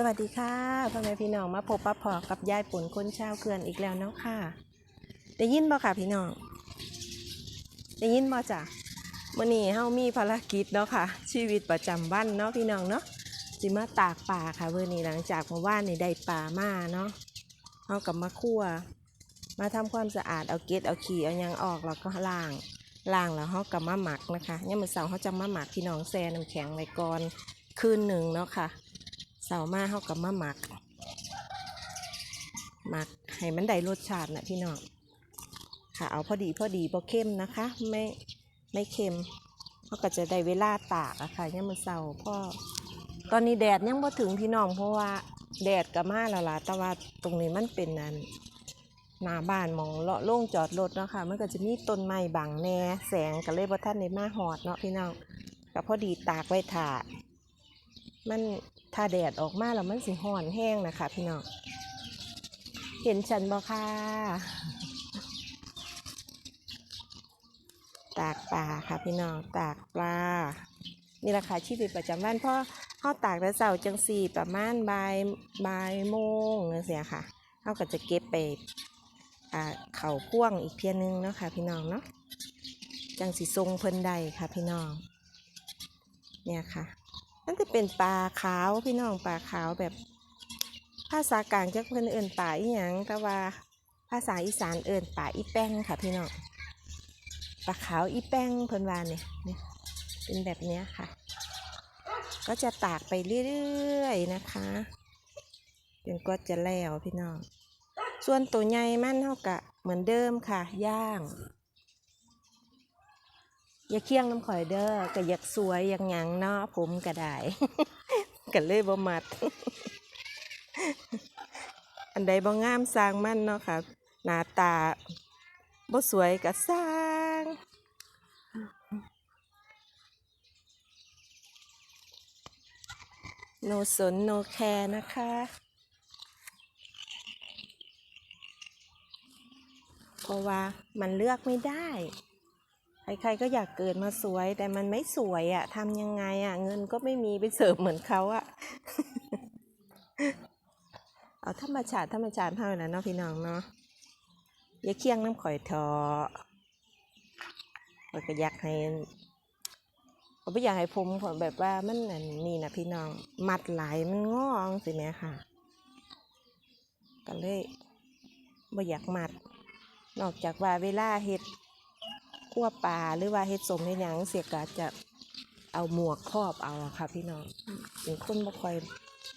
สวัสดีค่ะพ่อแม่พี่น้องมาพบปะพอกับยายปุ่นคนชาวเขื่อนอีกแล้วเนาะค่ะ ได้ยินบ่ค่ะพี่น้อง ได้ยินบ่จ้ะมื่อนี้เฮามีภารกิจเนาะค่ะ ชีวิตประจำวันเนาะพี่น้องเนาะสิมาตากป่าค่ะเมื่อนี้หลังจากเมื่อวานนี่ได้ป่ามาเนาะเฮากับมาคั่วมาทำความสะอาดเอาเกล็ดเอาขี้เอายังออกแล้วก็ล้างล้างแล้วเฮากับมาหมักนะคะเนี่ยมมื้อเสาร์เฮาจะมาหมักพี่น้องแซ่น้ำแข็งไว้ก่อนคืนหนึ่งเนาะค่ะ เสามาเขากับมาหมักหมักให้มันได้รสชาตินะพี่น้องค่ะเอาพอดีพอดีพอเข้มนะคะ ไม่ไม่เค็มเขาก็จะได้เวลาตากอะค่ะเนี่ยมันเสาร์พ่อตอนนี้แดดยังพอถึงพี่น้องเพราะว่าแดดก็มาแล้วล่ะแต่ว่าตรงนี้มันเป็นนันหน้าบ้านมองเลาะโล่งจอดรถเนาะค่ะมันก็จะมีต้นไม้บังแน่แสงก็เลยบ่ท่านในมาหอดเนาะพี่น้องก็พอดีตากไว้ถ่ามัน ถ้าแดดออกมาแล้วมันสิห่อนแห้งนะคะ พี่น้อง เห็นฉันบ่ค่ะ ตากปลาค่ะพี่น้อง ตากปลา นี่แหละค่ะชีวิตประจำวันเพราะเขาตากแต่เสาจังสี่ประมาณบ่ายบ่ายโมงจังเสียค่ะเขาก็จะเก็บไปเข่าพ่วงอีกเพียนึงเนาะค่ะ พี่น้องเนาะจังสีทรงเพิ่นใดค่ะ พี่น้อง เนี่ยค่ะ นั่นจะเป็นปลาขาวพี่น้องปลาขาวแบบ ภาษากลางจะเพิ่นเอิ้นปลาอีหยังแต่ว่าภาษาอีสานเอิ้นปลาอีแป้งค่ะพี่น้องปลาขาวอีแป้งเพิ่นว่าเนี่ยเนี่ยเป็นแบบเนี้ยค่ะ ก็จะตากไปเรื่อยๆนะคะจนกว่าจะแล้วพี่น้อง ส่วนตัวใหญ่มันเท่ากับเหมือนเดิมค่ะ ย่าง อย่าเคี่ยงน้ำข่อยเด้อก็อยากสวยอย่างหยังเนาะผมก็ได้ก็เลยบ่มัด อันใดบ่งามสร้างมันเนาะค่ะ หน้าตาบ่สวยก็สร้างโนสนโนแคร์นะคะ เพราะว่ามันเลือกไม่ได้ ใครๆก็อยากเกิดมาสวย แต่มันไม่สวยอะ่ะทำยังไงอะ่ะ เงินก็ไม่มีไปเสิร์ฟเหมือนเขาอะ่ะเอาธรรมชาติธรรมชาติเท่านั้นเนาะพี่น้องเนาะอย่าเคี่ยงน้ำข่อยทอเราก็อยากให้เราไม่อยากให้ผมแบบว่ามันนี่นะพี่น้อง มัดไหลมันงอสิแม่ค่ะก็เลยไม่อยากมัด นอกจากว่าเวลาเฮ็ด คั่วปลาหรือว่าเฮ็ดสมในหยังเสียก็จะเอาหมวกครอบเอาอะค่ะ พี่น้องเป็นคนบ่ค่อย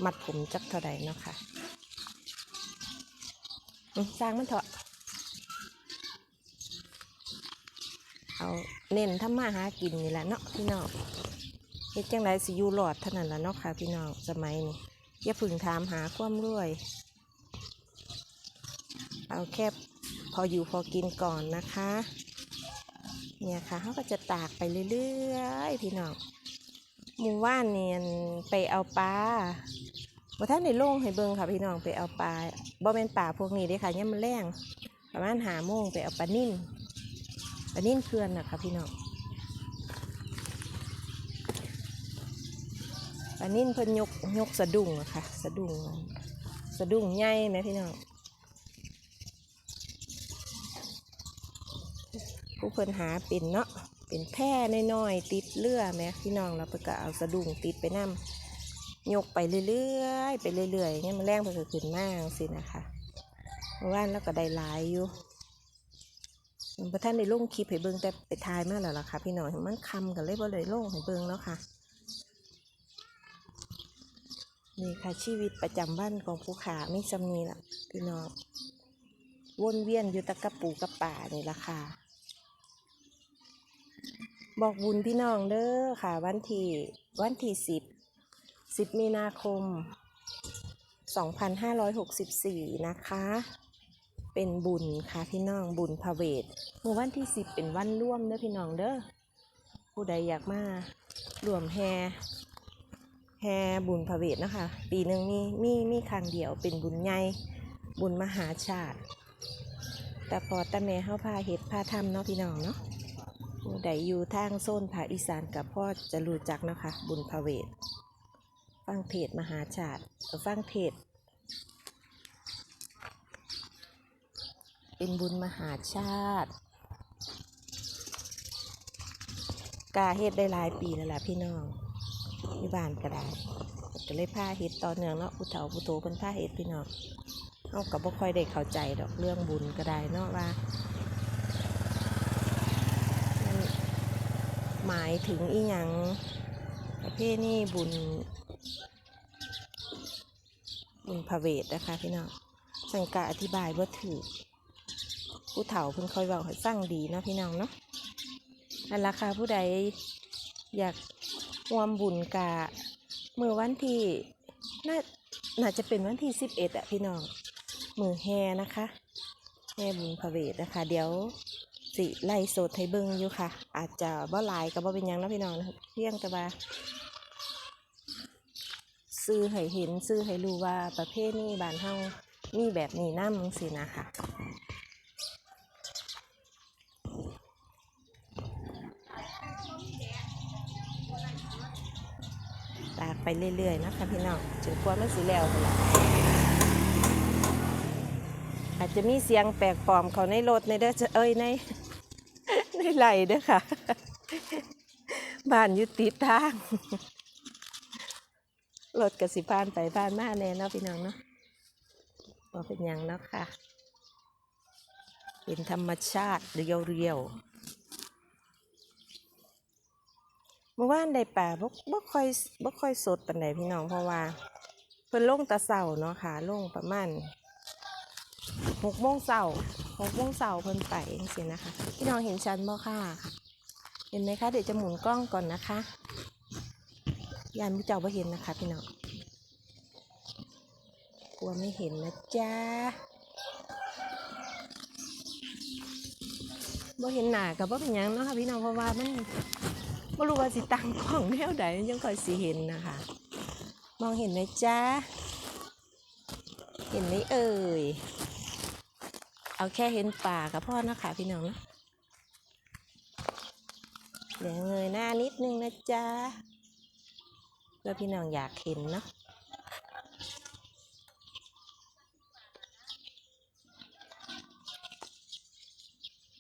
มัดผมจักเท่าใดเนาะค่ะสร้างมันเถอะเอาเน้นทำมาหากินนี่แหละเนาะพี่น้องเฮ็ดจังไดสิอยู่รอดเท่านั้นละเนาะค่ะ พี่น้องสมัยนี้อย่าพึ่งถามหาความรวย เอาแค่พออยู่พอกินก่อนนะคะ เนี่ยค่ะเขาก็จะตากไปเรื่อยๆพี่น้องหมู่ว่านเนียนไปเอาปลาบ่ท่านในโล่งให้เบิ่งค่ะพี่น้องไปเอาปลาบ่เป็นป่าพวกนี้เด้ค่ะเนี่ยมันแรงประมาณหาโมงไปเอาปลานิ่นปลานิ่นเพื่อนนะคะพี่น้องปลานิ่นเพิ่นยกยกสะดุ้งอะค่ะ สะดุ้งสะดุ้งใหญ่ไหมพี่น้อง ผู้เพิ่นหาเป็นเนาะเป็นแพร่น้อยๆติดเรือแม่พี่น้องเราไปก็เอาสะดุ้งติดไปนํยกไปเรื่อยๆไปเรื่อยๆเนี่ยมันแรงไปก็ขึ้นมากสินะคะเมื่านแล้วก็ได้หลายอยู่พระท่านได้ลงคลิปให้เบิ่งแต่ไปทายมากแล้วล่ะค่ะ พี่น้องมันคำกันเลยบ่เลยลงให้เบิ่งแล้วค่ะนี่ค่ะชีวิตประจำวันของผู้ขาไม่จำนี้ละพี่น้องวนเวียนอยู่ตะกระปูกระป่านี่ละค่ะ บอกบุญพี่น้องเด้อค่ะ วันที่วันที่สิบสิบมีนาคมสองพันห้าร้อยหกสิบสี่นะคะ เป็นบุญค่ะพี่น้องบุญพระเวทเมื่อวันที่สิบเป็นวันร่วมเด้อพี่น้องเด้อผู้ใดอยากมารวมแฮแฮบุญพระเวทนะคะ ปีหนึ่งมีมีมีครั้งเดียวเป็นบุญใหญ่บุญมหาชาติ แต่พอตาแม่เข้าพาเฮ็ดพาทำเนาะพี่น้องเนาะ ผู้ใดอยู่ทางโซนภาคอีสานกับพ่อจะรู้จักนะคะ บุญพระเวทฟังเทศมหาชาติฟังเทศ เป็นบุญมหาชาติ กาเฮ็ดได้หลายปีแล้วล่ะพี่น้องอยู่บ้านก็ได้ก็เลยพาเฮ็ดต่อเนื่องเนาะผู้เฒ่าผู้โตเพิ่นพาเฮ็ดพี่น้องเฮาก็บ่ค่อยได้เข้าใจดอกเรื่องบุญก็ได้เนาะว่ามัน หมายถึงอีหยังประเภทนี้บุญ บุญพระเวทนะคะพี่น้องสังกะอธิบายว่าถือผู้เฒ่าเพิ่นคอยเว้าให้ฟังดีนะพี่น้องเนาะนั่นราคาผู้ใดอยากรวมบุญกะมือวันที่น่าน่าจะเป็นวันที่สิบเอ็ดอะพี่น้องมือแฮนะคะแฮบุญพระเวทนะคะ เดี๋ยว สิไล่โสดให้เบิงอยู่ค่ะ อาจจะบ่หลายกับบ่เป็นยังนะพี่น้องนะเพียงแต่ว่าซื้อให้เห็นซื้อให้รู้ว่าประเภทนี้บ้านเฮามีแบบนี้นำสินะคะตากไปเรื่อยๆนะคะพี่น้องจนกว่ามันสิแล้วพุ่นละอาจจะมีเสียงแปลกปลอมเขาในรถในเด้อจะเอ้ยใน ในไหลเด้อค่ะ บ้านอยู่ติดทางรถกสิพานไปพานมาแน่เนาะพี่น้องเนาะบ่เป็นหยังเนาะค่ะ เป็นธรรมชาติเรียวๆเมื่อวานได้ป่าบ่บ่ค่อยบ่ค่อยสดปานใดพี่น้องเพราะว่า เพิ่นลงตะเช้าเนาะค่ะลงประมาณ หกโมงเช้าหกโมงเช้าเพิ่นไปจังซี่นะคะ พี่น้องเห็นชันบ่ค่ะ เห็นไหมคะ เดี๋ยวจะหมุนกล้องก่อนนะคะยานผู้เจ้าบ่เห็นนะคะ พี่น้องกลัวไม่เห็นนะจ๊ะบ่เห็นหน้าก็บ่เป็นหยังเนาะค่ะพี่น้องเพราะว่ามันไม่รู้ว่าสิตั้งกล้องแนวใดยังค่อยสิเห็นนะคะ มองเห็นไหมจ๊ะเห็นไหมเอ่ย เอาแค่เห็นป่ากับพ่อนะคะพี่น้องนะเดี๋ยวเงยหน้านิดนึงนะจ๊ะเพื่อพี่น้องอยากเห็นเนาะ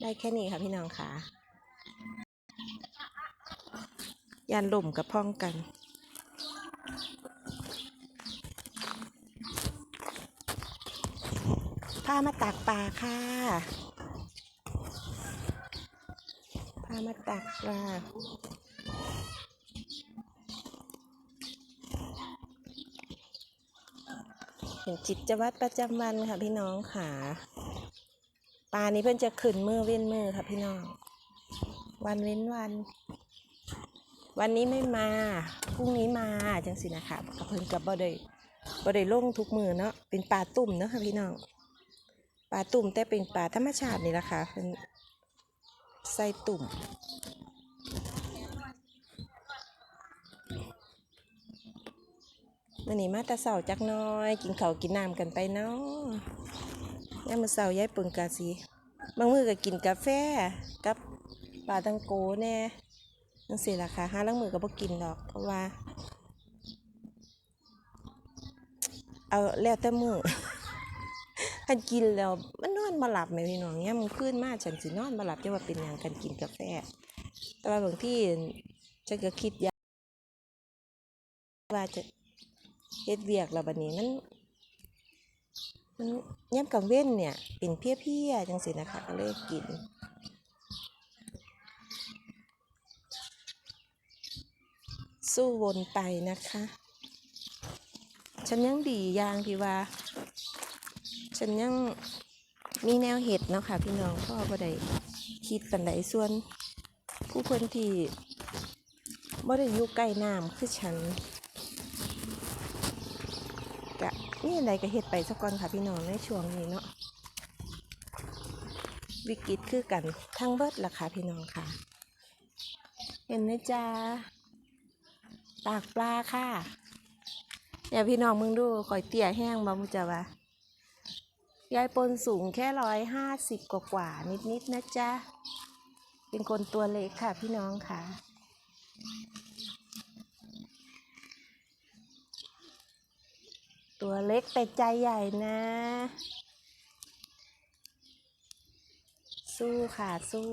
ได้แค่นี้ค่ะพี่น้องค่ะยานล่มกับพ้องกันามาตากปลาค่ะพามาตากปลาเป็นจิตจวัตรประจำวันค่ะพี่น้องค่ะปลานี้เพิ่อนจะขึ้นมือเว้นมือค่ะพี่น้อง วันเว้นวัน วันนี้ไม่มาพรุ่งนี้มาจังสินะคะกับเพิ่อนกับบ่ได้บ่ได้ลงทุกมือเนาะเป็นปลาตุ่มเนาะค่ะพี่น้อง ปลาตุ่มแต่เป็นปลาธรรมชาตินี่แหละคะเป็นไส้ตุ่ม วันนี้มาตะเสาจักน้อย กินเขากินน้ำกันไปเนาะยามมื้อเสาร์ยายปิงกาสีบางมือก็กินกาแฟกับปลาตังโกแน่จังสิล่ะค่ะห้าลังมือก็บ่กินดอกเพราะว่า เอาแล้วแต่มือันกินแล้วมันนอนบ่หลับแม่พี่น้องเนี่ยมันขึ้นมาฉันสินอนบ่หลับจะว่าเป็นหยังกันกินกาแฟ แต่ว่าบางที่ฉันก็คิดยาว่าจะเฮ็ดเวียกแล้วบัดนี้มันมันย่ำกลางเว้นเนี่ยเป็นเพลี้ยจังสินะคะก็เลยกินสู้วนไปนะคะ ฉันยังดีอย่างที่ว่า ฉันยังมีแนวเห็ดเนาะค่ะ พี่น้องพ่อบ่ได้คิดปันใดส่วน ผู้คนที่บ่ได้อยู่ใกล้น้ำคือฉันกะนี่อะไรก็เห็ดไปสักก่อนค่ะพี่น้องในช่วงนี้เนาะวิกฤตคือกันทั้งเบิดล่ะค่ะพี่น้องค่ะ เห็นไหมจ๊ะตากปลาค่ะเดี๋ยพี่น้องมึงดูข่อยเตี้ยแห้งบ่มุจะวะ ยายปนสูงแค่ร้อยห้าสิบกว่ากว่านิดนิดนะจ๊ะ เป็นคนตัวเล็กค่ะพี่น้องค่ะ ตัวเล็กแต่ใจใหญ่นะ สู้ค่ะสู้